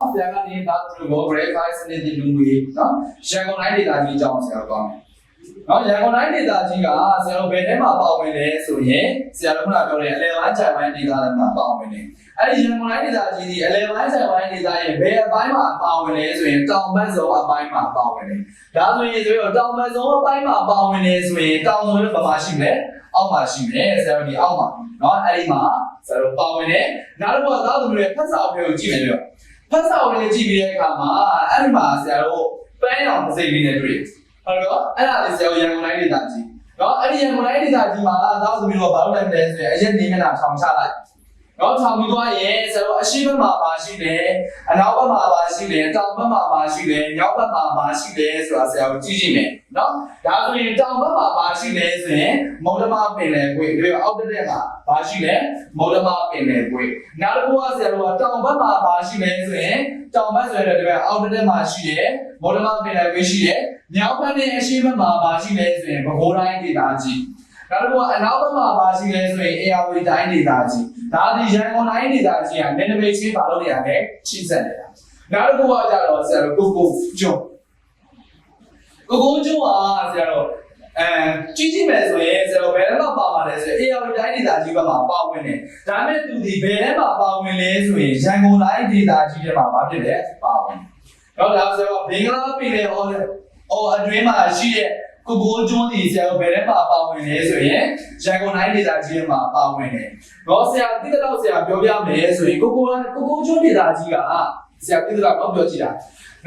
ပြန်ကနေသားသမီးကို verify စနစ်တည်လူငွေနော်ရန်ကုန်တိုင်းဒေသကြီးအကြောင်းဆရာတို့သွားမယ်နော်ရန်ကုန်တိုင်းဒေသကြီးကဆရာတို့ဘယ်ထဲမှာပါဝင်လဲဆိုရင်ဆရာတို့ခုနပြောတဲ့အလဲပိုင်းခြိုင်ပိုင်းဒေသတွေမှာပါဝင်တယ်အဲ့ဒီရန်ကုန်တိုင်းဒေသကြီးဒီအလဲပိုင်းခြိုင်ပိုင်းဒေသရဲ့ဘယ်အပိုင်းမှာပါဝင်လဲဆိုရင်တောင်ဘက်ဆုံးအပိုင်းမှာပါဝင်တယ်ဒါဆိုရင်ဆိုတော့တောင်ဘက်ဆုံးအပိုင်းမှာပါဝင်နေဆိုရင်တောင်ဆုံးလည်းဘာမှရှိမလဲအောက်မှာရှိမယ်ဆရာတို့ဒီအောက်မှာနော်အဲ့ဒီမှာဆရာတို့ပါဝင်တယ်နောက်တစ်ခုကသားသမီးရဲ့ဖက်စာအုပ်ကိုကြည့်မယ်လို့ ဖတ်စာအုပ်လေးကြည့်ပြီးတဲ့အခါမှာအဲ့ဒီမှာဆရာတို့ပန်းရောင်စိတ်လေးနဲ့တွေ့ဟုတ်တော့အဲ့ဒါလေးဆရာတို့ရန်ကုန်တိုင်းဒေသကြီးနော်အဲ့ဒီရန်ကုန်တိုင်းဒေသကြီးမှာသားသမီးတို့ကဘာလို့လဲဆိုရင်အရက်နေမျက်နှာဆောင်ချလိုက် နော်ထောင်ပြီးသွားရင်ဆိုတော့အရှိဘက်မှာပါရှိတယ်အနောက်ဘက်မှာပါရှိတယ်တောင်ဘက်မှာပါရှိတယ်မြောက်ဘက်မှာပါရှိတယ်ဆိုတာဆရာတို့ကြည့်ကြည့်မယ်နော်ဒါဆိုရင်တောင်ဘက်မှာပါရှိတယ်ဆိုရင်မုဒ္ဓမပင်လယ်ကွေ့ပြီးတော့အောက်တက်မှာပါရှိတယ်မုဒ္ဓမပင်လယ်ကွေ့နောက်တစ်ခုကဆရာတို့ကတောင်ဘက်မှာပါရှိတယ်ဆိုရင်တောင်ဘက်ဆိုရင်ဒီဘက်အောက်တက်မှာရှိတယ်မုဒ္ဓမပင်လယ်ကွေ့ရှိတယ်မြောက်ဘက်နဲ့အရှိဘက်မှာပါရှိတယ်ဆိုရင်ဘကိုးတိုင်းဒေသကြီး နောက်တစ်ခုကအနောက်ဘက်မှာပါရှိလဲဆိုရင်အေယာဝတီတိုင်းဒေသကြီးဒါဒီရန်ကုန်တိုင်းဒေသကြီးကနယ်နိမိတ်ချင်းပါလို့နေရတယ်ချိဆက်နေတာနောက်တစ်ခုကကြတော့ဆရာတို့ကိုကိုကျွန်းကိုကိုကျွန်းကဆရာတို့အဲကြီးကြီးမယ်ဆိုရင်ဆရာတို့ဘယ်တော့မှပါမှာလဲဆိုရင်အေယာဝတီတိုင်းဒေသကြီးဘက်မှာပါဝင်တယ်ဒါမဲ့သူဒီဘယ်ထဲမှာပါဝင်လဲဆိုရင်ရန်ကုန်တိုင်းဒေသကြီးထဲမှာပါဖြစ်တယ်ပါဝင်တော့ဒါဆိုတော့ဘင်္ဂလားပြည်နယ်ဟောဟောအတွင်းမှာရှိတဲ့ ကိုကိုကျွန်းဒီဆရာတို့ဘယ်ထဲမှာပါဝင်လဲဆိုရင်ရန်ကုန်တိုင်းဒေသကြီးထဲမှာပါဝင်တယ်တော့ဆရာတိတော့ဆရာပြောပြမယ်ဆိုရင်ကိုကိုကိုကိုကျွန်းဒေသကြီးကဆရာတိတော့တော့ပြောကြည့်တာ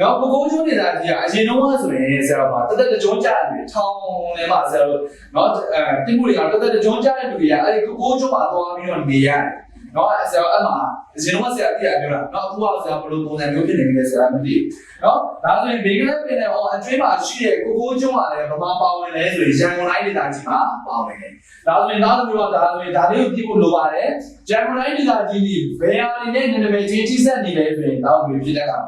နော်ကိုကိုကျွန်းနေတာကြီးကအရင်တော့ဆိုရင်ဆရာတော်ကတက်တက်ကြုံကြားတယ်ထောင်းထဲမှာဆရာတော်နော်အဲတိမှုတွေကတက်တက်ကြုံကြားတဲ့လူတွေကအဲ့ဒီကိုကိုကျွန်းမှာသွားပြီးတော့နေရတယ် နော်ဆရာအမှအရင်တော့ဆရာတိရပြောတာနော်အခုကဆရာဘယ်လိုပုံစံမျိုးဖြစ်နေလဲဆရာမသိဘူးနော်ဒါဆိုရင်ဘေကလက်ပင်နဲ့ဟောအတွင်းမှာရှိတဲ့ကိုကိုကျွန်းကလည်းဗမာပါဝင်လဲဆိုရင်ရန်ကုန်တိုင်းဒေသကြီးမှာပါဝင်တယ်ဒါဆိုရင်သားသမီးတို့ကဒါဆိုရင်ဒါလေးကိုပြဖို့လိုပါတယ်ရန်ကုန်တိုင်းဒေသကြီးဒီဘယ်ဟာတွေနဲ့နာမည်ချင်းထိစပ်နေလဲဆိုရင်တော့ဘယ်ဖြစ်တဲ့ကောင်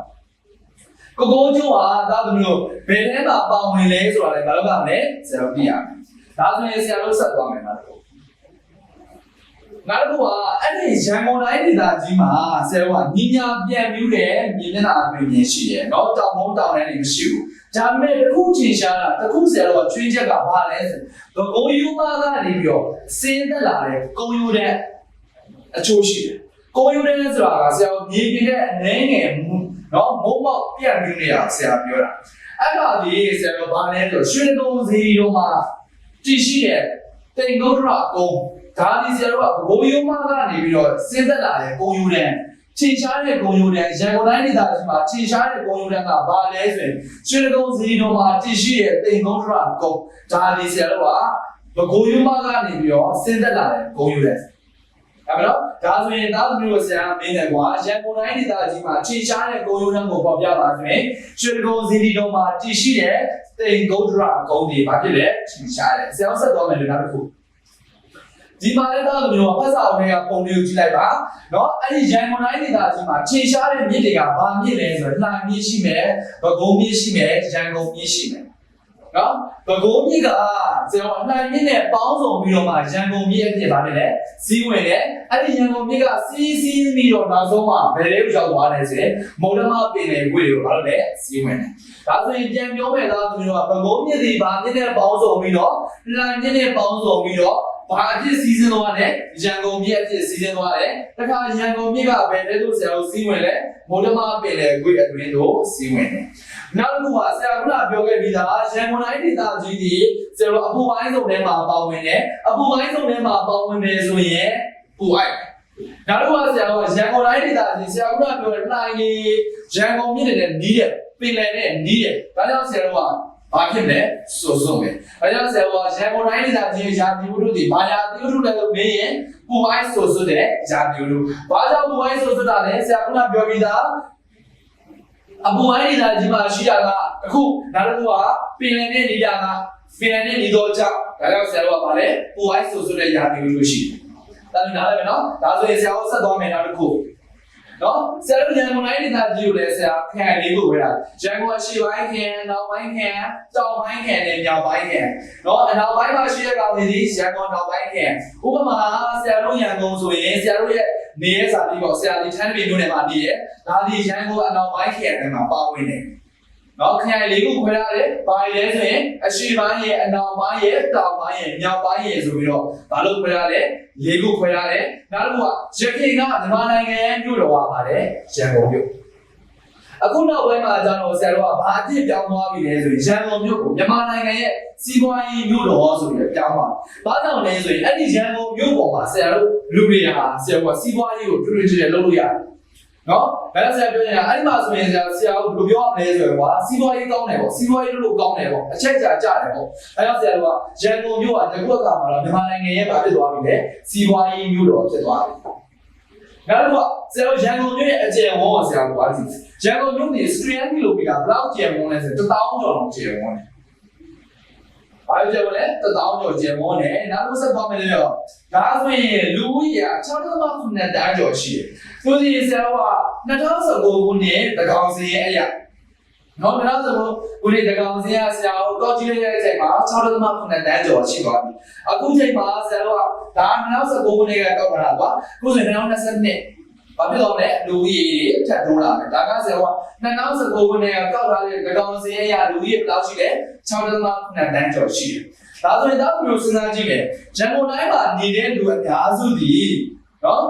ကိုကိုကျိုးဟာဒါသမီးတို့ဘယ်ထဲမှာပေါဝင်လဲဆိုတာလည်းဘာလို့ကမလဲဆရာတို့ပြရမယ်။ဒါဆိုရင်ဆရာတို့ဆက်သွားမယ်နော်။ နောက်တစ်ခုကအဲ့ဒီရန်ကုန်တိုင်းဒေသကြီးမှာဆရာတို့ကညီညာပြန်ပြီးတဲ့မြေမျက်နှာအပြင်မြင်ရှိတယ်။နော်တောင်မုံတောင်ထဲနေမရှိဘူး။ဒါပေမဲ့တစ်ခုချိန်ရှားတာတစ်ခုဆရာတို့ကချွင်းချက်ကဘာလဲဆိုတော့ဂုံယူမကနေပြီးတော့စင်းသက်လာတဲ့ဂုံယူတဲ့အချိုးရှိတယ်။ဂုံယူတဲ့ဆိုတာကဆရာတို့မြေပြင်ရဲ့အနေငယ်မှုနော်မုံမောက်ပြန့်ပြီးနေတာဆရာပြောတာအဲ့ဒါဒီဆရာတို့ဘာလဲဆိုရွှေကုန်းစီတို့မှာတည်ရှိတဲ့တိန်ဂုတ်ရကုန်း ဒါဒီဆရာတို့ကဘိုးယုံမကနေပြီးတော့စဉ်းသက်လာတဲ့ကုန်းယူတဲ့ချိန်ရှားတဲ့ဂုံယူတဲ့ရန်ကုန်တိုင်းဒေသကြီးမှာချိန်ရှားတဲ့ဂုံယူတဲ့ကဘာလဲဆိုရင်ရွှေကုန်းစီတို့မှာတည်ရှိတဲ့တိန်ဂုတ်ရကုန်းဒါဒီဆရာတို့ကဘဂိုယုံမကနေပြီးတော့စဉ်းသက်လာတဲ့ဂုံယူတဲ့အဲ့တော့ဒါဆိုရင်သားသမီးတို့ဆရာမင်းတယ်ကွာရန်ကုန်တိုင်းဒေသကြီးမှာခြေရှားတဲ့ကိုယုံနှံကိုပေါ်ပြပါဆိုရင်ရွှေကုန်းစီတီတော်မှာတည်ရှိတဲ့တိန်ဂုတ်ဒရာကုန်းတွေဘာဖြစ်လဲခြေရှားတယ်ဆရာဆက်သွားမယ်လို့နောက်တစ်ခု ဒီမှာလည်းသားသမီးတို့ကဖတ်စာအုပ်တွေကပုံလေးကိုကြည့်လိုက်ပါเนาะအဲ့ဒီရန်ကုန်တိုင်းဒေသကြီးမှာခြေရှားတဲ့မြစ်တွေကဘာမြစ်လဲဆိုတော့လှိုင်မြစ်ရှိမယ်ဗကုံးမြစ်ရှိမယ်ရန်ကုန်မြစ်ရှိမယ်နော်ဗကုံးမြစ်ကကျွန်တော်အနိုင်မြစ်နဲ့ပေါင်းစုံပြီးတော့မှရန်ကုန်မြစ်အဖြစ်ပါနေတယ်စီးဝင်တယ်အဲ့ဒီရန်ကုန်မြစ်ကစီးစီးပြီးတော့နောက်ဆုံးမှဘယ်လေးရောက်သွားလဲဆိုရင်မုံဓမ္မပင်လေခွေတွေကိုဘာလို့လဲစီးဝင်တယ်ဒါဆိုရင်ပြန်ပြောမယ်သားသမီးတို့ကဗကုံးမြစ်ဒီဗာမြစ်နဲ့ပေါင်းစုံပြီးတော့လှိုင်မြစ်နဲ့ပေါင်းစုံပြီးတော့ ဘာအဖြစ်စီးစင်းသွားတယ်ရန်ကုန်မြစ်အဖြစ်စီးစင်းသွားတယ်တခါရန်ကုန်မြစ်ကဘယ်လဲလို့ဆရာတို့စီးဝင်လဲမုံဓမ္မပင်လေခွေအတွင်းတို့စီးဝင်တယ်နောက်တစ်ခုကဆရာကပြောခဲ့ပြီးသားရန်ကုန်တိုင်းဒေသကြီးဒီဆရာတို့အပူပိုင်းစုံထဲမှာပါဝင်တယ်အပူပိုင်းစုံထဲမှာပါဝင်တယ်ဆိုရင်ပူအိုက်နောက်တစ်ခုကဆရာကရန်ကုန်တိုင်းဒေသကြီးဆရာကပြောတယ်လှိုင်းကြီးရန်ကုန်မြို့နယ်နီးတယ်ပင်လယ်နဲ့နီးတယ်ဒါကြောင့်ဆရာတို့က ဘာဖြစ်လဲစိုးစိုးပဲဒါကြောင့်ဆရာကရန်ကုန်တိုင်းဒေသကြီးရာသီဥတုတွေဘာရာသီဥတုလဲလို့မေးရင်ပူအိုက်စိုးစိုးတဲ့ရာသီဥတုဘာကြောင့်ပူအိုက်စိုးစိုးတာလဲဆရာကပြောပြီးသားအပူပိုင်းဒေသကြီးမှာရှိတာကအခုနောက်တစ်ခုကပင်လယ်နဲ့နေတာကပင်လယ်နဲ့နေတော့ကြောက်ဒါကြောင့်ဆရာတို့ကဗာလဲပူပိုင်းဆိုဆိုတဲ့ຢာတီလို့ရှိတယ်။ဒါလည်းနားလည်မယ်နော်။ဒါဆိုရင်ဆရာတို့ဆက်သွားမယ်နောက်တစ်ခု။ နော်ဆရာတို့ရန်ကုန်တိုင်းဒေသကြီးကိုလည်းဆရာခန့်လေးကိုပဲတာ။ရန်ကုန်အရှိပိုင်းခန့်၊နောက်ပိုင်းခန့်၊တောင်ပိုင်းခန့်နဲ့မြောက်ပိုင်းခန့်။နော်အနောက်ပိုင်းမှာရှိတဲ့ကောင်တွေဒီရန်ကုန်နောက်ပိုင်းခန့်။ဥပမာဆရာတို့ရန်ကုန်ဆိုရင်ဆရာတို့ရဲ့နေရဲစာတိပေါ့ဆရာလေးထန်းတပင်မျိုးနဲ့မှာနေရဲဒါဒီရန်ကုန်အနောက်ပိုင်းခရိုင်ထဲမှာပါဝင်တယ် နော်ခရိုင်လေးခုခွဲရတယ်ပါရီလဲဆိုရင်အရှိပိုင်းရဲ့အနောက်ပိုင်းရဲ့တောင်ပိုင်းရဲ့မြောက်ပိုင်းရဲ့ဆိုပြီးတော့ဘာလို့ခွဲရလဲလေးခုခွဲရတယ်နောက်တစ်ခုကရခိုင်ကမြန်မာနိုင်ငံရဲ့မြို့တော်ကပါတယ်ရန်ကုန်မြို့အခုနောက်ပိုင်းမှာကျတော့ဆရာတို့ကဘာအဖြစ်ပြောင်းသွားပြီလဲဆိုရင်ရန်ကုန်မြို့ကိုမြန်မာနိုင်ငံရဲ့စီးပွားရေးမြို့တော်ဆိုပြီးပြောင်းသွားဘာကြောင့်လဲဆိုရင်အဲ့ဒီရန်ကုန်မြို့ပေါ်မှာဆရာတို့လူတွေဟာဆရာကစီးပွားရေးကိုတွေ့တွေ့ကြည့်လုပ်လို့ရတယ် နော်ဒါဆရာပြောနေတာအဲ့ဒီမှာဆိုရင်ဆရာဆရာကဘယ်လိုပြောရမလဲဆိုရင်ကွာစီးပွားရေးကောင်းတယ်ပေါ့စီးပွားရေးလုပ်လို့ကောင်းတယ်ပေါ့အချက်ကြာကြတယ်ပေါ့အဲ့တော့ဆရာတို့ကရန်ကုန်မြို့ကတကူအခါမှာတော့မြန်မာနိုင်ငံရဲ့ဘာဖြစ်သွားပြီလဲစီးပွားရေးမြို့တော်ဖြစ်သွားပြီနောက်တစ်ခုကဆရာတို့ရန်ကုန်မြို့ရဲ့အကျယ်ဝန်းကိုဆရာတို့ကကြည့်ရန်ကုန်မြို့နေစထရီယန်ကီလိုမီတာဘယ်လောက်ကျယ်ဝန်းလဲဆိုတော့1000ကျော်လောက်ကျယ်ဝန်းတယ် ဘာကျယ်ဝန်းလဲ1000ကျော်ကျယ်ဝန်းတယ်နောက်တစ်ခုဆက်သွားမယ်လေတော့ဒါဆိုရင်လူဦးရေ6.9တန်းကျော်ရှိတယ်ဆိုရင်ဆရာတို့က2019ခုနှစ်တကောင်စီရဲ့အရာနော်ဒါဆိုတော့ဦးလေးတကောင်စီရဆရာကိုတော့ကြည့်လိုက်တဲ့အချိန်မှာ6.9တန်းကျော်ရှိသွားပြီအခုချိန်မှာဆရာတို့ကဒါ2019ခုနှစ်ကတောက်ထားတာကွာအခုဆိုရင်2022 ဘာဖြစ်တော့လဲလူကြီးထပ်တိုးလာမယ်ဒါကဆရာက2019ခုနှစ်ကတောက်ထားတဲ့တကောင်စီရလူကြီးဘယ်လောက်ရှိလဲ6.9တန်းကျော်ရှိတယ်ဒါဆိုရင်တော့မျိုးစဉ်းစားကြည့်မယ်ရန်ကုန်တိုင်းမှာနေတဲ့လူအများစုဒီနော်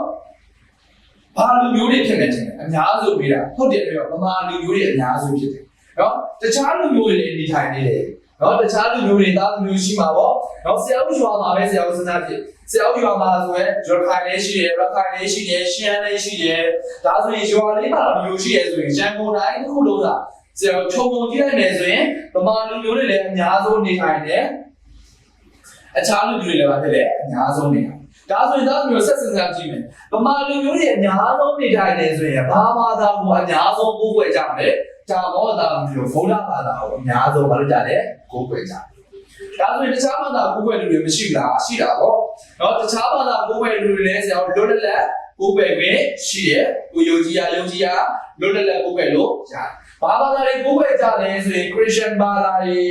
ဘာလူမျိုးတွေဖြစ်နေတယ်အများစုပြီးတာဟုတ်တယ်ပြောဗမာလူမျိုးတွေအများစုဖြစ်တယ်နော်တခြားလူမျိုးတွေလည်းနေထိုင်နေတယ်နော်တခြားလူမျိုးတွေသားသမီးရှိမှာပေါ့နော်ဆရာဦးရွာမှာပဲဆရာဦးစဉ်းစားကြည့် ဆရာဦးရွာမှာဆိုရင်ရခိုင်လည်းရှိတယ်ရခိုင်လည်းရှိတယ်ရှမ်းလည်းရှိတယ်ဒါဆိုရင်ရွာလေးမှာလူမျိုးရှိတယ်ဆိုရင်ရန်ကုန်တိုင်းတစ်ခုလုံးကဆရာခြုံငုံကြည့်လိုက်မယ်ဆိုရင်ဗမာလူမျိုးတွေလည်းအများဆုံးနေထိုင်တယ်အခြားလူမျိုးတွေလည်းပါဖြစ်တယ်အများဆုံးနေထိုင်ဒါဆိုရင်သားသမီးကိုဆက်စင်စားကြည့်မယ်ဗမာလူမျိုးတွေအများဆုံးနေထိုင်နေဆိုရင်ဘာမှသာကိုအများဆုံးကိုးကွယ်ကြမယ်ဒါဘောသာမျိုးဗုဒ္ဓဘာသာကိုအများဆုံးဘာလို့ကြလဲကိုးကွယ်ကြတယ် ဒါဆိုရင်တခြားဘာသာကိုးကွယ်လူတွေမရှိဘူးလားရှိတာပေါ့နော်တခြားဘာသာကိုးကွယ်လူတွေလည်းဆရာတို့လွတ်လပ်လပ်ကိုးကွယ်ခွင့်ရှိတယ်ကိုယုံကြည်ရယုံကြည်ရလွတ်လပ်လပ်ကိုးကွယ်လို့ရတယ်ဘာဘာသာတွေကိုးကွယ်ကြလဲဆိုရင်ခရစ်ယာန်ဘာသာတွေ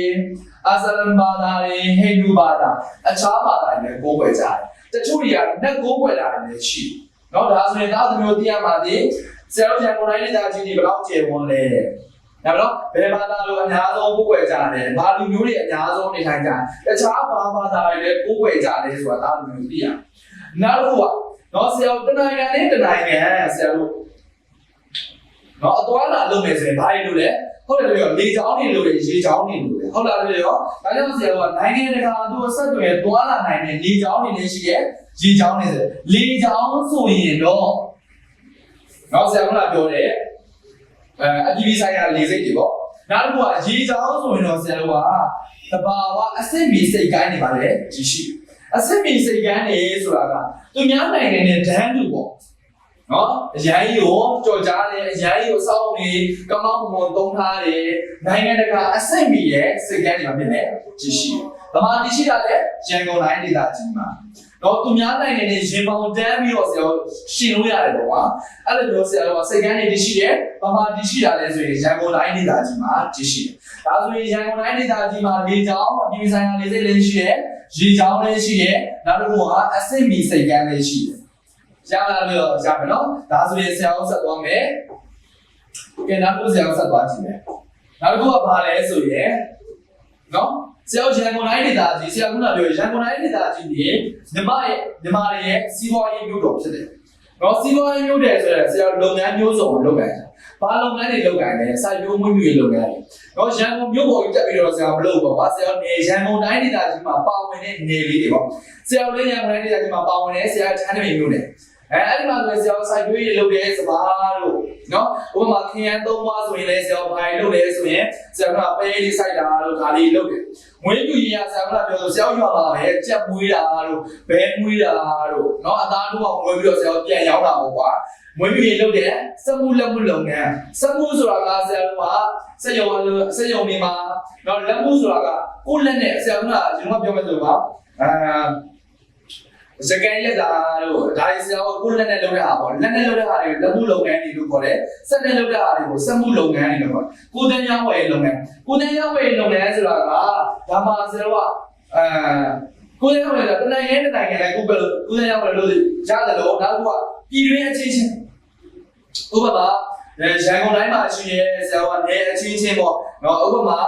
အစ္စလမ်ဘာသာတွေဟိန္ဒူဘာသာအခြားဘာသာတွေလည်းကိုးကွယ်ကြတယ်တချို့တွေကနှက်ကိုးကွယ်တာလည်းရှိတယ်နော်ဒါဆိုရင်သားသမီးတို့သိရမှာဒီဆရာတို့ပြန်ကိုယ်တိုင်းလက်သားချင်းတွေဘယ်လောက်ကျေဝန်းလဲ ဒါပဲနော်ဘယ်ဘာသာလို့အများဆုံးကိုးကွယ်ကြတယ်ဘာလူမျိုးတွေအများဆုံးနေထိုင်ကြတယ်တခြားဘာဘာသာတွေလည်းကိုးကွယ်ကြတယ်ဆိုတာဒါလူမျိုးသိရနောက်တစ်ခုကနော်ဆရာတို့တနိုင်ငံနဲ့တနိုင်ငံဆရာတို့နော်အသွားလာလုပ်မယ်ဆိုရင်ဘာတွေလုပ်လဲဟုတ်တယ်ပြောလေချောင်းတွေလုပ်တယ်ရေချောင်းတွေလုပ်တယ်ဟုတ်လားပြောဒါကြောင့်ဆရာတို့ကနိုင်ငံတကာသူဆက်သွယ်သွားလာနိုင်တဲ့လေချောင်းတွေလည်းရှိတယ်ရေချောင်းတွေဆိုလေချောင်းဆိုရင်တော့နော်ဆရာကပြောတယ် အဲအပြည်ပြည်ဆိုင်ရာလေစိတ်တွေပေါ့နောက်တစ်ခုကရေချောင်းဆိုရင်တော့ဆရာတို့ကတဘာဝအစစ်မီစိတ်ကိုင်းနေပါလေကြီးရှိအစစ်မီစိတ်ကိုင်းနေဆိုတာကသူများနိုင်ငံနဲ့ဒန်းတူပေါ့နော်အရန်ကြီးကိုကြော်ကြားတယ်အရန်ကြီးကိုစောင်းနေကောင်းကောင်းမွန်မွန်သုံးထားတယ်နိုင်ငံတကာအစစ်မီရဲ့စိတ်ကန်းတွေမှာဖြစ်နေကြီးရှိဗမာတရှိတာလည်းရန်ကုန်တိုင်းဒေသကြီးမှာ တော့သူများနိုင်ငံနဲ့ရင်ပေါင်တန်းပြီးတော့ဆရာရှင်လို့ရတယ်ပေါ့ကွာအဲ့လိုမျိုးဆရာတို့ကစိတ်ကန်းတွေတရှိတယ်ဗမာတရှိတာလည်းဆိုရင်ရန်ကုန်တိုင်းဒေသကြီးမှာတရှိတယ်ဒါဆိုရင်ရန်ကုန်တိုင်းဒေသကြီးမှာလေကြောင်းအပြည်ဆိုင်ရာလေစိတ်လည်းရှိတယ်ရေကြောင်းလည်းရှိတယ်နောက်တစ်ခုကအစစ်မီစိတ်ကန်းလည်းရှိတယ်ရလာလို့ရမယ်နော်ဒါဆိုရင်ဆရာဦးဆက်သွားမယ်ကဲနောက်တစ်ခုဆရာဦးဆက်သွားကြည့်မယ်နောက်တစ်ခုကဘာလဲဆိုရင်နော် ဆရာရန်ကုန်တိုင်းဒေသကြီးဆရာကပြောရန်ကုန်တိုင်းဒေသကြီးနေမြမရဲ့မြမရဲ့စီးပွားရေးမြို့တော်ဖြစ်တယ်နော်စီးပွားရေးမြို့တယ်ဆိုတော့ဆရာလုပ်ငန်းမျိုးစုံလုပ်ကိုင်တာဘာလုပ်ငန်းတွေလုပ်ကိုင်လဲစိုက်ပျိုးမွေးမြူရေးလုပ်ငန်းတွေနော်ရန်ကုန်မြို့ပေါ်ကြီးတက်ပြီးတော့ဆရာမလုပ်ဘူးပေါ့ဆရာနေရန်ကုန်တိုင်းဒေသကြီးမှာပါဝင်တဲ့နေလေးတွေပေါ့ဆရာလည်းရန်ကုန်တိုင်းဒေသကြီးမှာပါဝင်တဲ့ဆရာချမ်းနေမြို့နယ်အဲအဲ့ဒီမှာဆိုရင်ဆရာစိုက်ပျိုးရေးလုပ်တဲ့စပါးတို့ နော်ဥပမာခရမ်းသုံးပါဆိုရင်လည်းဆရာဘာတွေလုပ်လဲဆိုရင်ဆရာကပဲလေးစိုက်တာတို့ဒါလေးလုပ်တယ်မွေးမြူရေးကဆရာကပြောဆိုဆရာရွာမှာပဲကြက်မွေးတာတို့ဘဲမွေးတာတို့နော်အသားတို့ကမွေးပြီးတော့ဆရာပြန်ရောက်တာပေါ့ကွာမွေးမြူရေးလုပ်တယ်စက်မှုလက်မှုလုပ်ငန်းစက်မှုဆိုတာကဆရာတို့ကစက်ရုံစက်ရုံတွေမှာနော်လက်မှုဆိုတာကကိုယ်လက်နဲ့ဆရာကကျွန်တော်ပြောမယ်ဆိုတော့အာ စကန်လက်တာတို့ဒါရီဆရာကကိုယ်လက်နဲ့လုပ်တဲ့ဟာပေါ့လက်နဲ့လုပ်တဲ့ဟာတွေလက်မှုလုပ်ငန်းတွေလို့ခေါ်တယ်စက်နဲ့လုပ်တဲ့ဟာတွေကိုစက်မှုလုပ်ငန်းတွေလို့ခေါ်တယ်ကိုယ်တန်းရောင်းဝယ်လုပ်ငန်းကိုယ်တန်းရောင်းဝယ်လုပ်ငန်းဆိုတာကဒါမှဆရာကအဲကိုယ်ရောက်လာတနိုင်ငံတနိုင်ငံလည်းကိုယ်ပဲလို့ကိုယ်ရောက်လာလို့ရတယ်လို့နောက်ကပြည်တွင်းအချင်းချင်းဥပမာအဲရန်ကုန်တိုင်းမှာရှိရဲဆရာကနေအချင်းချင်းပေါ့နော်ဥပမာ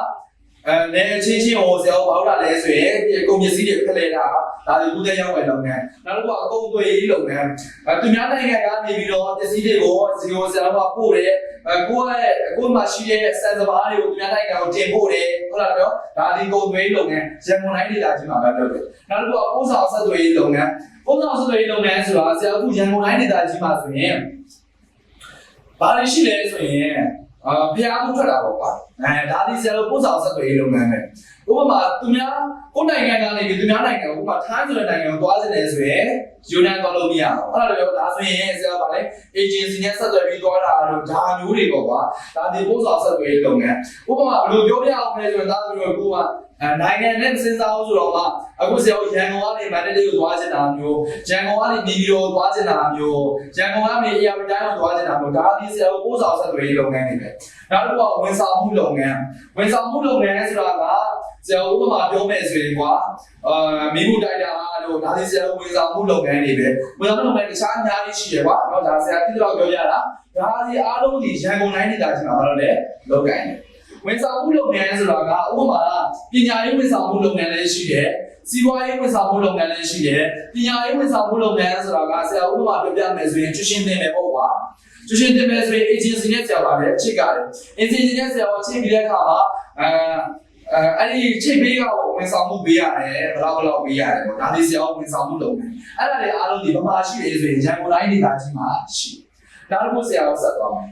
အဲနေအချင်းချင်းဟိုဆရာဘောက်လာလဲဆိုရင်ဒီအကုန်ပစ္စည်းတွေဖလှယ်တာဒါဒီကုသရောက်ဝင်လုပ်ငန်းနောက်တစ်ခုအကုန်သွေးရေးလုပ်ငန်းအဲသူများနိုင်ငံကနေပြီးတော့ပစ္စည်းတွေကိုစီကိုဆရာကပို့တယ်အဲကိုယ့်ရဲ့ကိုယ်မှာရှိတဲ့စံစဘာတွေကိုသူများနိုင်ငံကိုတင်ပို့တယ်ဟုတ်လားပြောဒါဒီကုန်သွေးလုပ်ငန်းရန်ကုန်တိုင်းဒေသကြီးမှာပဲလုပ်တယ်နောက်တစ်ခုကပို့ဆောင်ဆက်သွယ်ရေးလုပ်ငန်းပို့ဆောင်ဆက်သွယ်ရေးလုပ်ငန်းဆိုတာဆရာအခုရန်ကုန်တိုင်းဒေသကြီးမှာဆိုရင်ဘာလို့ရှိလဲဆိုရင် အာဖျားမှုထွက်တာပေါ့ကွာအဲဒါဒီဆရာတို့ပို့ဆောင်ဆက်သွယ်ရေးလုပ်ငန်းပဲဥပမာသူများကိုယ်နိုင်ငံကနေပြီးသူများနိုင်ငံကိုဥပမာထိုင်းဆိုတဲ့နိုင်ငံကိုသွားစတယ်ဆိုရင်ယူနန်သွားလို့မရဘူးအဲ့ဒါလည်းပြောဒါဆိုရင်ဆရာဗာလဲ agency နဲ့ဆက်သွယ်ပြီးသွားတာတော့ဒါမျိုးတွေပေါ့ကွာဒါဒီပို့ဆောင်ဆက်သွယ်ရေးလုပ်ငန်းဥပမာဘယ်လိုပြောပြအောင်လဲဆိုရင်ဒါဆိုတော့ကိုက အဲနိုင်ငံနဲ့စဉ်းစားအောင်ဆိုတော့မှအခုဆရာရန်ကုန်ကနေမန္တလေးကိုသွားချင်တာမျိုးရန်ကုန်ကနေပြည်တော်သွားချင်တာမျိုးရန်ကုန်ကနေအေရမတိုင်းကိုသွားချင်တာမျိုးဒါဒီဆရာပို့ဆောင်ဆက်သွယ်ရေးလုပ်ငန်းတွေပဲနောက်တစ်ခုကဝန်ဆောင်မှုလုပ်ငန်းဝန်ဆောင်မှုလုပ်ငန်းဆိုတာကဆရာဥပမာပြောမယ်ဆိုရင်ကွာအာမိမှုတိုက်တာတို့ဒါဒီဆရာဝန်ဆောင်မှုလုပ်ငန်းတွေပဲဝန်ဆောင်မှုလုပ်ငန်းတခြားအများကြီးရှိတယ်ကွာเนาะဒါဆရာတိကျတော့ပြောရတာဒါဒီအားလုံးဒီရန်ကုန်တိုင်းဒေသကြီးမှာဘာလို့လဲလုပ်ကိုင်တယ် ဝန်ဆောင်မှုလုပ်ငန်းဆိုတာကဥပမာပညာရေးဝန်ဆောင်မှုလုပ်ငန်းလည်းရှိတယ်စီးပွားရေးဝန်ဆောင်မှုလုပ်ငန်းလည်းရှိတယ်ပညာရေးဝန်ဆောင်မှုလုပ်ငန်းဆိုတာကဆရာဥပမာပြောပြမယ်ဆိုရင်ကျူရှင်တင်မယ်ပေါ့ကွာကျူရှင်တင်မယ်ဆိုရင် agency နဲ့ဆရာပါပဲချစ်ကြတယ် agency နဲ့ဆရာကိုချိန်ပြီးတဲ့အခါမှာအဲအဲအဲ့ဒီချိန်ပေးကဝန်ဆောင်မှုပေးရတယ်ဘယ်လောက်ဘယ်လောက်ပေးရတယ်ပေါ့ဒါလေးဆရာဝန်ဆောင်မှုလုပ်ငန်းအဲ့ဒါတွေအားလုံးဒီဗမာရှိတယ်ဆိုရင်ရန်ကုန်တိုင်းဒေသကြီးမှာရှိတယ်နောက်တစ်ခုဆရာကိုဆက်သွားမယ်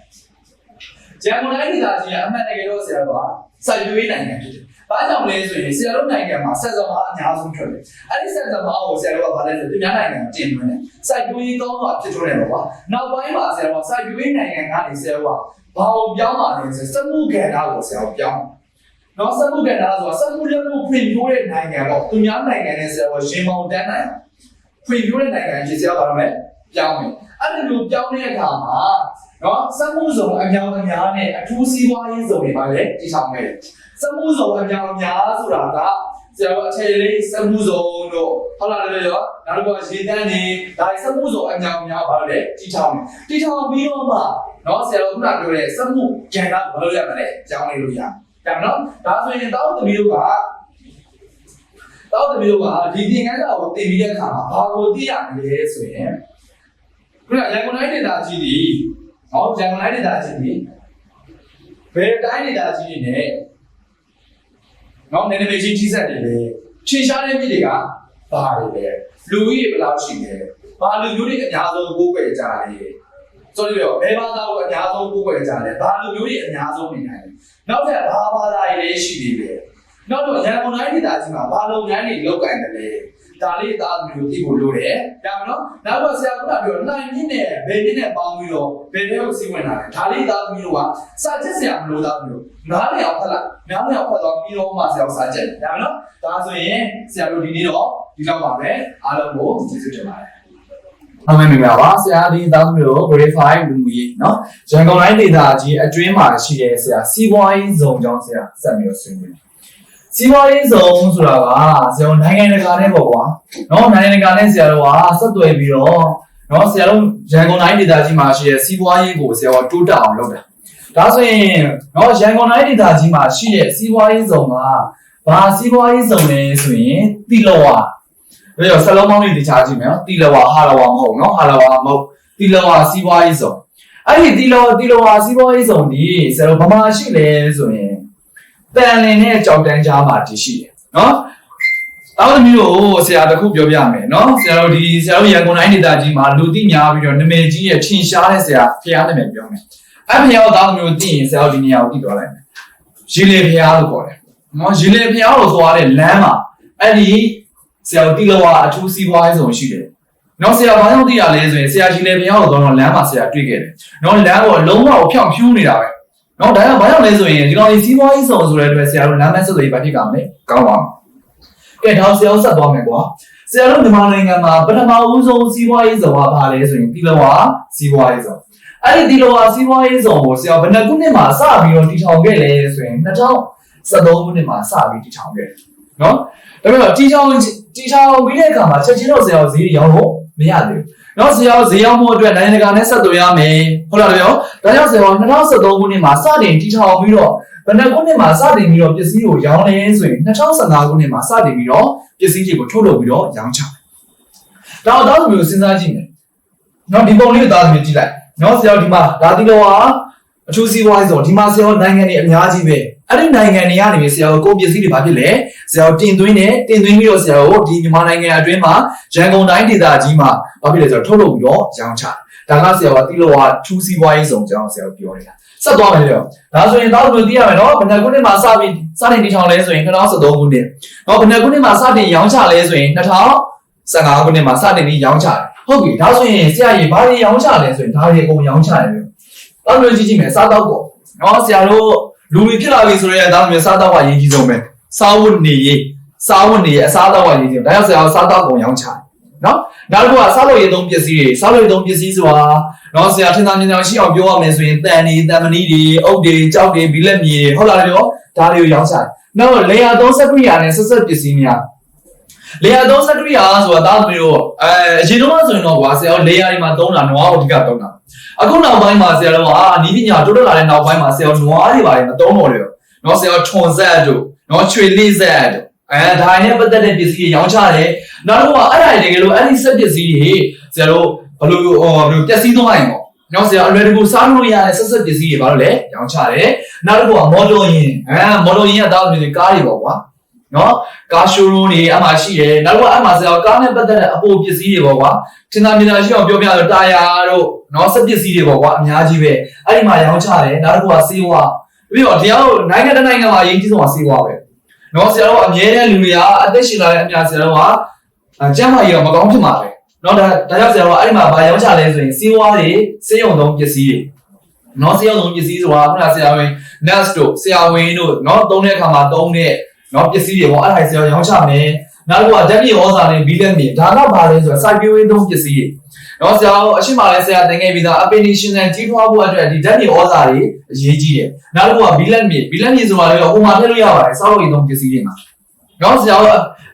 ရန်ကုန်တိုင်းဒေသကြီးကအမှန်တကယ်တော့ဆရာတို့ကစိုက်ပျိုးရေးနိုင်ငံဖြစ်တယ်။ဘာကြောင့်လဲဆိုရင်ဆရာတို့နိုင်ငံမှာဆက်စပ်မှာအများဆုံးထွက်တယ်။အဲ့ဒီဆက်စပ်မှာကိုဆရာတို့ကဘာလဲဆိုသူများနိုင်ငံကိုတင်သွင်းတယ်။စိုက်ပျိုးရေးကောင်းစွာဖြစ်ထွန်းတယ်ပေါ့ကွာ။နောက်ပိုင်းမှာဆရာတို့ကစိုက်ပျိုးရေးနိုင်ငံကနေဆရာတို့ကဘာကိုပြောင်းလာလဲဆိုစက်မှုကဏ္ဍကိုဆရာတို့ပြောင်း။နော်စက်မှုကဏ္ဍဆိုတာစက်မှုလက်မှုဖွံ့ဖြိုးတဲ့နိုင်ငံပေါ့။သူများနိုင်ငံနဲ့ဆရာတို့ရှင်မောင်တန်းနိုင်ဖွံ့ဖြိုးတဲ့နိုင်ငံကြီးဆရာတို့ဘာလို့လဲပြောင်းမယ်။အဲ့ဒီလိုပြောင်းတဲ့အခါမှာ နော်စက်မှုစုံအများအများနဲ့အထူးစီးပွားရေးစုံတွေပါလေတည်ထောင်ခဲ့တယ်။စက်မှုစုံအများအများဆိုတာကဆရာတို့အခြေလေးစက်မှုစုံတို့ဟုတ်လားလေရောနောက်တစ်ခုကရေတန်းနေဒါစက်မှုစုံအများအများပါလေတည်ထောင်တယ်။တည်ထောင်ပြီးတော့မှနော်ဆရာတို့ခုနပြောတဲ့စက်မှုကျန်တာဘာလို့ရမလဲ။ကြောင်းလေးလို့ရ။ဒါနော်ဒါဆိုရင်တောက်သမီးတို့ကတောက်သမီးတို့ကဒီသင်ခန်းစာကိုသင်ပြီးတဲ့အခါမှာဘာကိုသိရမလဲဆိုရင်ခုနရန်ကုန်တိုင်းဒေသကြီးဒီ ဟောရန်ကုန်တိုင်းဒေသကြီးဒီဘယ်တိုင်းဒေသကြီးတွေနဲ့နော်နယ်နိမိတ်ချင်းကြီးစက်တွေလဲခြေရှားတဲ့မြစ်တွေကဘာတွေလဲလူကြီးတွေဘယ်လောက်ရှိလဲဘာလူမျိုးတွေအများဆုံးကိုးကွယ်ကြလဲဆိုတော့ဘယ်ဘာသာကိုအများဆုံးကိုးကွယ်ကြလဲဘာလူမျိုးတွေအများဆုံးနေနိုင်လဲနောက်ထပ်ဘာဘာသာတွေလည်းရှိသေးတယ်နောက်တော့ရန်ကုန်တိုင်းဒေသကြီးမှာဘာလုပ်ငန်းတွေလုပ်ကိုင်တယ်လဲ ဒါလေးသားမျိုးကြည့်ဖို့လိုတယ်။ဒါမှမဟုတ်နောက်တော့ဆရာကပြောနိုင်မြင့်နဲ့ဘယ်မြင့်နဲ့ပေါင်းပြီးတော့ဘယ်တွေကိုစီးဝင်လာတယ်။ဒါလေးသားမျိုးကစာချက်ဆရာမလို့သားမျိုးနားလည်အောင်ဖတ်လိုက်။နားလည်အောင်ဖတ်တော့ပြီးတော့မှဆရာစာချက်။ဒါမှမဟုတ်ဒါဆိုရင်ဆရာတို့ဒီနေ့တော့ဒီလောက်ပါပဲ။အားလုံးကိုကျေးဇူးတင်ပါတယ်။ဟုတ်ကဲ့မင်္ဂလာပါဆရာဒီသားမျိုး grade 5လူမှုရေးเนาะရန်ကုန်တိုင်းဒေသကြီးအတွင်းမှာရှိတဲ့ဆရာစီးပွားရေးဇုံကျောင်းဆရာစက်မျိုးဆွေးနွေး စီးပွားရေးဇုံဆိုတာကဆရာတို့နိုင်ငံတကာနဲ့ပေါ့ကွာနော်နိုင်ငံတကာနဲ့ဆရာတို့ကဆက်သွယ်ပြီးတော့နော်ဆရာတို့ရန်ကုန်တိုင်းဒေသကြီးမှာရှိတဲ့စီးပွားရေးကိုဆရာတို့တိုးတက်အောင်လုပ်တာဒါဆိုရင်နော်ရန်ကုန်တိုင်းဒေသကြီးမှာရှိတဲ့စီးပွားရေးဇုံကဘာစီးပွားရေးဇုံလဲဆိုရင်တိလောဝါဒါကြောင့်ဆလုံးပေါင်းလေးတခြားကြည့်မယ်နော်တိလောဝါဟာလောဝါမဟုတ်နော်ဟာလောဝါမဟုတ်တိလောဝါစီးပွားရေးဇုံအဲ့ဒီတိလောတိလောဝါစီးပွားရေးဇုံဒီဆရာတို့ဘာမှရှိလဲဆိုရင် တန်လင်နဲ့ကြောက်တန်းကြားမှာတည်ရှိတယ်နော်တောင်းသမီးတို့ဆရာတခုပြောပြမယ်နော်ဆရာတို့ဒီဆရာတို့ရန်ကုန်တိုင်းဒေသကြီးမှာလူသိများပြီးတော့နာမည်ကြီးရဲ့ထင်ရှားတဲ့ဆရာဖျားနာမည်ပြောမယ်အဲ့ဖျားကိုတောင်းသမီးတို့သိရင်ဆရာတို့ဒီနေရာကိုသိသွားလိုက်မယ်ရေလေဖျားလို့ခေါ်တယ်နော်ရေလေဖျားလို့သွားတဲ့လမ်းမှာအဲ့ဒီဆရာတို့တိလောဝအထူးစီးပွားရေးဆောင်ရှိတယ်နော်ဆရာဘာကြောင့်သိရလဲဆိုရင်ဆရာရှင်လေဘုရားကိုတော့လမ်းမှာဆရာတွေ့ခဲ့တယ်။နော်လမ်းကိုလုံးဝဖြောင့်ဖြူးနေတာပဲ။ နော်ဒါကဘာကြောင့်လဲဆိုရင်ဒီကောင်ကြီးစီးပွားရေးဆောင်ဆိုတဲ့အတွက်ဆရာတို့လမ်းမဆက်သွယ်ရေးဘာဖြစ်ကမလဲ။ကောင်းပါမယ်။ကဲဒါဆရာဆက်သွားမယ်ကွာ။ဆရာတို့မြန်မာနိုင်ငံမှာပထမဦးဆုံးစီးပွားရေးဆောင်ကဘာလဲဆိုရင်ဒီလောဝစီးပွားရေးဆောင်။အဲ့ဒီဒီလောဝစီးပွားရေးဆောင်ကိုဆရာဘယ်နှစ်ခုနှစ်မှာစပြီးတော့တည်ထောင်ခဲ့လဲဆိုရင်2013ခုနှစ်မှာစပြီးတည်ထောင်ခဲ့တယ်။နော်ဒါပေမဲ့တီချောင်းတီချောင်းပြီးတဲ့အခါမှာချက်ချင်းတော့ဆရာဈေးရောင်းလို့မရသေးဘူး နော်ဆရာဈေးရောင်းဖို့အတွက်နိုင်ငံတကာနဲ့ဆက်သွယ်ရမယ်ဟုတ်လားဗျာဒါကြောင့်ဆရာ2013ခုနှစ်မှာစတင်တီချောင်းပြီးတော့ဘယ်နှစ်ခုနှစ်မှာစတင်ပြီးတော့ပစ္စည်းကိုရောင်းလဲဆိုရင်2015ခုနှစ်မှာစတင်ပြီးတော့ပစ္စည်းတွေကိုထုတ်လုပ်ပြီးတော့ရောင်းချတယ်ဒါတော့မျိုးစဉ်းစားကြည့်မယ်နော်ဒီပုံလေးကိုသားသမီးကြည့်လိုက်နော်ဆရာဒီမှာဒါဒီလောဟာအထူးစီးပွားရေးဆိုဒီမှာဆရာနိုင်ငံတွေအများကြီးပဲ အဲ့ဒီနိုင်ငံတွေကနေပြီးဆရာကိုပစ္စည်းတွေဘာဖြစ်လဲဆရာတင်သွင်းတယ်တင်သွင်းပြီးတော့ဆရာကိုဒီမြန်မာနိုင်ငံအတွင်းမှာရန်ကုန်တိုင်းဒေသကြီးမှာဘာဖြစ်လဲဆိုတော့ထုတ်လုပ်ပြီးတော့ရောင်းချဒါကဆရာကတိလောဟာထူးစီးပွားရေးဆောင်ကြောင်းဆရာပြောနေတာဆက်သွားမယ်လေဒါဆိုရင်တော့ဘယ်လိုသိရမလဲနော်ဘယ်နှစ်ခုနှစ်မှာစပြီးစတင်တည်ထောင်လဲဆိုရင်2013ခုနှစ်နော်ဘယ်နှစ်ခုနှစ်မှာစတင်ရောင်းချလဲဆိုရင်2015ခုနှစ်မှာစတင်ပြီးရောင်းချတယ်ဟုတ်ပြီဒါဆိုရင်ဆရာကြီးဘာတွေရောင်းချလဲဆိုရင်ဒါတွေအကုန်ရောင်းချတယ်တော့မျိုးကြည့်ကြည့်မယ်စားတော့ပေါ့နော်ဆရာတို့ လူတွေဖြစ်လာပြီဆိုရင်ဒါမျိုးစားတော့ကအရေးကြီးဆုံးပဲစားဝတ်နေရေးစားဝတ်နေရေးအစားတော့ကအရေးကြီးဆုံးဒါကြောင့်ဆရာတို့စားတော့ကုန်ရောင်းချတယ်နော်နောက်တစ်ခုကစားလို့ရသုံးပစ္စည်းတွေစားလို့ရသုံးပစ္စည်းဆိုတာနော်ဆရာထင်သာမြင်သာရှိအောင်ပြောရမယ်ဆိုရင်တန်နေတန်မဏီတွေအုတ်တွေကြောက်တွေဘီလက်မြေတွေဟုတ်လားပြောဒါတွေကိုရောင်းချတယ်နောက်လေယာသုံးစက်ကွိယာနဲ့ဆက်ဆက်ပစ္စည်းများလေယာသုံးစက်ကွိယာဆိုတာဒါမျိုးအဲအရင်တော့ဆိုရင်တော့ကွာဆရာတို့လေယာတွေမှာသုံးတာနွားကိုအဓိကသုံးတာ အခုနောက်ပိုင်းမှာဆရာတို့ကနီးပညာတိုးတက်လာတဲ့နောက်ပိုင်းမှာဆရာတို့နွားတွေပါတယ်မသုံးတော့တယ်နော်ဆရာတို့ထွန်ဆက်တို့နော်ချွေလေးဆက်တို့အဲဒါနဲ့ပတ်သက်တဲ့ပစ္စည်းတွေရောင်းချတယ်နောက်တော့အဲ့ဒါတွေတကယ်လို့အဲ့ဒီစက်ပစ္စည်းတွေဆရာတို့ဘယ်လိုဟောဘယ်လိုပျက်စီးသွားရင်ပေါ့နော်ဆရာအလွယ်တကူစားလို့ရတဲ့ဆက်ဆက်ပစ္စည်းတွေဘာလို့လဲရောင်းချတယ်နောက်တစ်ခုကမော်တော်ယာဉ်အဲမော်တော်ယာဉ်ကတောင်းနေကားတွေပေါ့ကွာ နော်ကားရှိုးရုံးတွေအမှရှိတယ်နောက်တစ်ခုအမှဆရာကားနဲ့ပတ်သက်တဲ့အပိုပစ္စည်းတွေပေါ့ကွာထင်သာမြင်သာရှိအောင်ပြောပြတော့တာယာတို့နော်စက်ပစ္စည်းတွေပေါ့ကွာအများကြီးပဲအဲ့ဒီမှာရောင်းချတယ်နောက်တစ်ခုကစေးဝါပြီးတော့တရားတို့နိုင်ငံတစ်နိုင်ငံမှာအရင်ကြီးဆုံးကစေးဝါပဲနော်ဆရာတို့အမြဲတမ်းလူတွေကအသက်ရှင်လာတဲ့အများဆရာတို့ကကျမ်းမာရေးတော့မကောင်းဖြစ်မှာပဲနော်ဒါဒါကြောင့်ဆရာတို့ကအဲ့ဒီမှာဗာရောင်းချလဲဆိုရင်စေးဝါတွေစေးရုံသုံးပစ္စည်းတွေနော်စေးရုံသုံးပစ္စည်းဆိုတာခုနဆရာဝင် nurse တို့ဆရာဝန်တို့နော်သုံးတဲ့အခါမှာသုံးတဲ့ နော်ပစ္စည်းတွေပေါ့အဲ့ဒါဆရာရောင်းချမယ်နောက်တစ်ခုကဓာတ်မြေဩဇာနဲ့ဘီလက်မြေဒါတော့ဗာလဲဆိုတော့စိုက်ပျိုးရေးသုံးပစ္စည်းတွေနော်ဆရာအရှိမလဲဆရာသင်ခဲ့ပြီးသား appellation နဲ့ကြီးထွားဖို့အတွက်ဒီဓာတ်မြေဩဇာတွေအရေးကြီးတယ်နောက်တစ်ခုကဘီလက်မြေဘီလက်မြေဆိုတာလည်းဟိုမှာထည့်လို့ရပါတယ်စောက်လို့သုံးပစ္စည်းတွေမှာနော်ဆရာ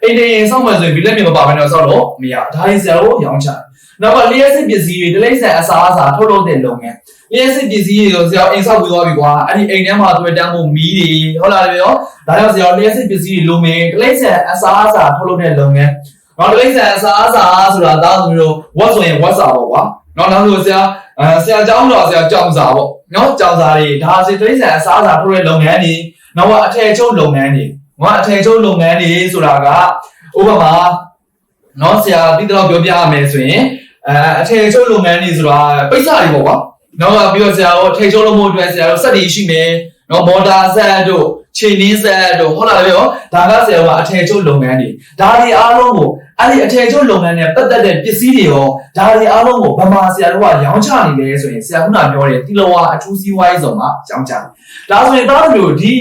အိမ်တင်စောက်မယ်ဆိုရင်ဘီလက်မြေမပါဘဲတော့စောက်လို့မရဒါလေးဆရာတို့ရောင်းချတယ်နောက်ကလျှက်စစ်ပစ္စည်းတွေတလိမ့်ဆန်အစားအစာထုတ်လုပ်တဲ့လုပ်ငန်း လျှက်စစ်ပစ္စည်းတွေကိုဆရာအိမ်ဆောက်ပြီးသွားပြီကွာအဲ့ဒီအိမ်ထဲမှာတွေ့တန်းမှုမီးတွေဟုတ်လားပြောဒါကြောင့်ဆရာလျှက်စစ်ပစ္စည်းတွေလိုမယ်တလိမ့်ဆန်အစားအစာထုတ်လုပ်တဲ့လုပ်ငန်းနော်တလိမ့်ဆန်အစားအစာဆိုတာဒါဆိုမျိုးဝတ်ဆိုရင်ဝတ်စာပေါ့ကွာနော်နောက်ဆိုဆရာအဲဆရာကျောင်းတော်ဆရာကျောင်းစာပေါ့နော်ကျောင်းစာတွေဒါဆိုတလိမ့်ဆန်အစားအစာထုတ်တဲ့လုပ်ငန်းတွေနောက်ကအထည်ချုပ်လုပ်ငန်းတွေငါအထည်ချုပ်လုပ်ငန်းတွေဆိုတာကဥပမာနော်ဆရာပြီးတော့ပြောပြရမယ်ဆိုရင်အဲအထည်ချုပ်လုပ်ငန်းတွေဆိုတာပိတ်စတွေပေါ့ကွာ နောက်ကပြီးတော့ဆရာတို့ထည်ချုပ်လုပ်မှုအတွက်ဆရာတို့စက်တွေရှိမယ်နော်မော်တာဆက်တို့ခြေနင်းဆက်တို့ဟုတ်လားပြောဒါကဆရာကအထည်ချုပ်လုပ်ငန်းတွေဒါတွေအားလုံးကိုအဲ့ဒီအထည်ချုပ်လုပ်ငန်းနဲ့ပတ်သက်တဲ့ပစ္စည်းတွေရောဒါတွေအားလုံးကိုဗမာဆရာတို့ကရောင်းချနေတယ်ဆိုရင်ဆရာခုနပြောတဲ့တီလဝါအထူးစီးပွားရေးဆောင်ကရောင်းချတယ်ဒါဆိုရင်သားတို့ဒီ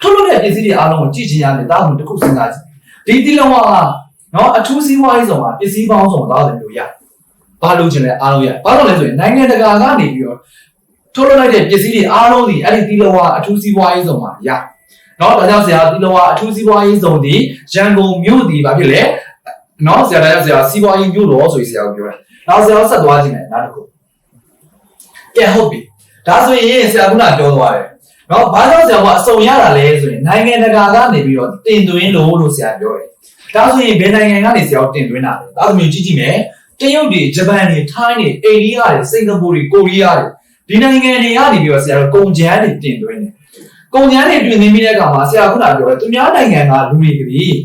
ထုတ်လုပ်တဲ့ပစ္စည်းတွေအားလုံးကိုကြည့်ချင်ရတယ်သားတို့တစ်ခုစဉ်းစားကြည့်ဒီတီလဝါကနော်အထူးစီးပွားရေးဆောင်ကပစ္စည်းပေါင်းစုံသားတို့မျိုးရတယ် ဘာလို့ချင်လဲအားလုံးရဘာလို့လဲဆိုရင်နိုင်ငံတကာကနေပြီးတော့ထုတ်လုပ်လိုက်တဲ့ပစ္စည်းတွေအားလုံးဒီအဲ့ဒီတီလဝါအထူးစီးပွားရေးဆောင်မှာရနော်ဒါကြောင့်ဆရာတီလဝါအထူးစီးပွားရေးဆောင်ဒီရန်ကုန်မြို့ဒီဘာဖြစ်လဲနော်ဆရာဒါကြောင့်ဆရာစီးပွားရေးမြို့တော်ဆိုပြီးဆရာကပြောတာနောက်ဆရာဆက်သွားခြင်းတယ်နောက်တစ်ခုကဲဟုတ်ပြီဒါဆိုရင်ဆရာကပြောသွားတယ်နော်ဘာကြောင့်ဆရာကအစုံရတာလဲဆိုရင်နိုင်ငံတကာကနေပြီးတော့တင်သွင်းလို့လို့ဆရာပြောတယ်ဒါဆိုရင်ဘယ်နိုင်ငံကနေဆရာတင်သွင်းတာလဲဒါဆိုမျိုးကြည့်ကြည့်မယ် တရုတ်တွေဂျပန်တွေထိုင်းတွေအိန္ဒိယတွေစင်ကာပူတွေကိုရီးယားတွေဒီနိုင်ငံတွေကနေပြီးတော့ဆရာတို့ကုန်ကျန်းတွေတင်သွင်းတယ်ကုန်ကျန်းတွေတွင်နေပြီးတဲ့အခါမှာဆရာခုနပြောတယ်သူများနိုင်ငံကလူတွေကလေး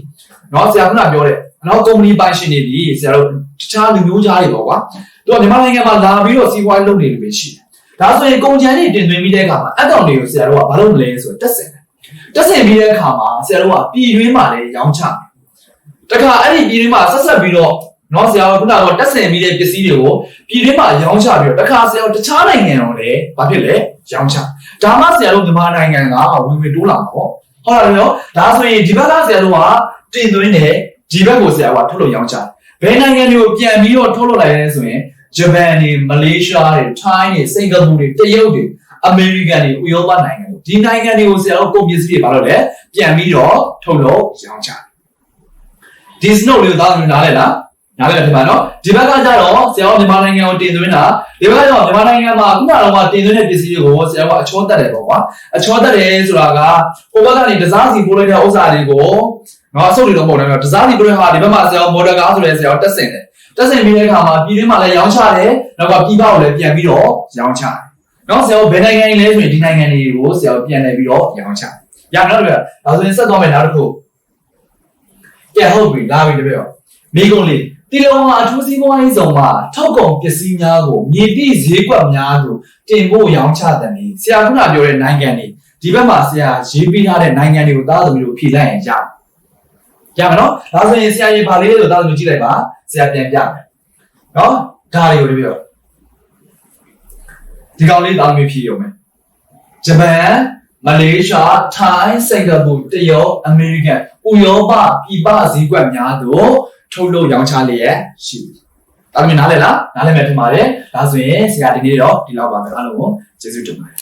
နော်ဆရာခုနပြောတယ်နော်ကုမ္ပဏီပိုင်ရှင်တွေပြီဆရာတို့တခြားလူမျိုးသားတွေပေါ့ကွာသူကမြန်မာနိုင်ငံမှာလာပြီးတော့စီးပွားရေးလုပ်နေတယ်ပဲရှိတယ်ဒါဆိုရင်ကုန်ကျန်းတွေတင်သွင်းပြီးတဲ့အခါမှာအကောင့်တွေကိုဆရာတို့ကဘာလုပ်မလဲဆိုတော့တက်ဆင်တယ်တက်ဆင်ပြီးတဲ့အခါမှာဆရာတို့ကပြည်တွင်းမှာလည်းရောင်းချတယ်တခါအဲ့ဒီပြည်တွင်းမှာဆက်ဆက်ပြီးတော့ နော်ဆရာကခုနကတက်ဆင်ပြီးတဲ့ပစ္စည်းတွေကိုပြည်တွင်းမှာရောင်းချပြီးတော့တခါဆရာတခြားနိုင်ငံတော့လည်းဘာဖြစ်လဲရောင်းချဒါမှဆရာတို့မြန်မာနိုင်ငံကဝင်ဝင်တိုးလာမှာပေါ့ဟုတ်လားနော်ဒါဆိုရင်ဒီဘက်ကဆရာတို့ကတင်သွင်းတယ်ဒီဘက်ကိုဆရာကထုတ်လို့ရောင်းချဘယ်နိုင်ငံတွေကိုပြန်ပြီးတော့ထုတ်လို့လိုက်လဲဆိုရင်ဂျပန်တွေမလေးရှားတွေထိုင်းတွေစင်ကာပူတွေတရုတ်တွေအမေရိကန်တွေဥရောပနိုင်ငံတွေဒီနိုင်ငံတွေကိုဆရာတို့ကုန်ပစ္စည်းတွေဘာလို့လဲပြန်ပြီးတော့ထုတ်လို့ရောင်းချတယ်ဒီ snow လေးကိုသားသမီးနားလဲလား နားလဲတယ်ဖြစ်ပါနော်ဒီဘက်ကကျတော့ဆရာကမြန်မာနိုင်ငံကိုတင်သွင်းတာဒီဘက်ကကျတော့မြန်မာနိုင်ငံမှာခုနကတော့တင်သွင်းတဲ့ပစ္စည်းတွေကိုဆရာကအချောတက်တယ်ပေါ့ကွာအချောတက်တယ်ဆိုတာကဟိုဘက်ကနေတစားစီပိုးလိုက်တဲ့ဥစ္စာတွေကိုနော်အဆုတ်တွေတော့ပုံနေတော့တစားစီပိုးတဲ့ဟာဒီဘက်မှာဆရာမော်ဒယ်ကားဆိုတဲ့ဆရာတက်စင်တယ်တက်စင်ပြီးတဲ့အခါမှာပြည်တွင်းမှာလည်းရောင်းချတယ်နောက်ကပြည်ပကိုလည်းပြန်ပြီးတော့ရောင်းချတယ်နော်ဆရာဘယ်နိုင်ငံကြီးလဲဆိုရင်ဒီနိုင်ငံတွေကိုဆရာပြန်နေပြီးတော့ရောင်းချတယ်ရမယ်နော်တပည့်ဒါဆိုရင်ဆက်သွားမယ်နောက်တစ်ခုကဲဟုတ်ပြီလာပြီတပည့်ရောမိကုံးလေး တီလုံဟာအထူးစီးပွားရေးဆောင်မှာထောက်ကုန်ပစ္စည်းများကိုမြေတိဈေးကွက်များကိုတင်ဖို့ရောင်းချတယ်နေဆရာခုနပြောတဲ့နိုင်ငံတွေဒီဘက်မှာဆရာရေးပေးထားတဲ့နိုင်ငံတွေကိုသားသမီးတို့ဖြေလိုက်ရင်ရရမယ်နော်ဒါဆိုရင်ဆရာရေးပါလေးလို့သားသမီးကြည့်လိုက်ပါဆရာပြန်ပြမယ်နော်ဒါတွေကိုတပည့်ရောဒီကောင်လေးသားသမီးဖြေရုံပဲဂျပန်မလေးရှားထိုင်းစင်ကာပူတရုတ်အမေရိကန်ဥရောပပြည်ပဈေးကွက်များသို့ ထုတ်လုပ်ရောင်းချလျက်ရှိသည်။ဒါပေမဲ့နားလည်လားနားလည်မယ်ထင်ပါတယ်။ဒါဆိုရင်ဆရာဒီနေ့တော့ဒီလောက်ပါပဲအားလုံးကိုကျေးဇူးတင်ပါတယ်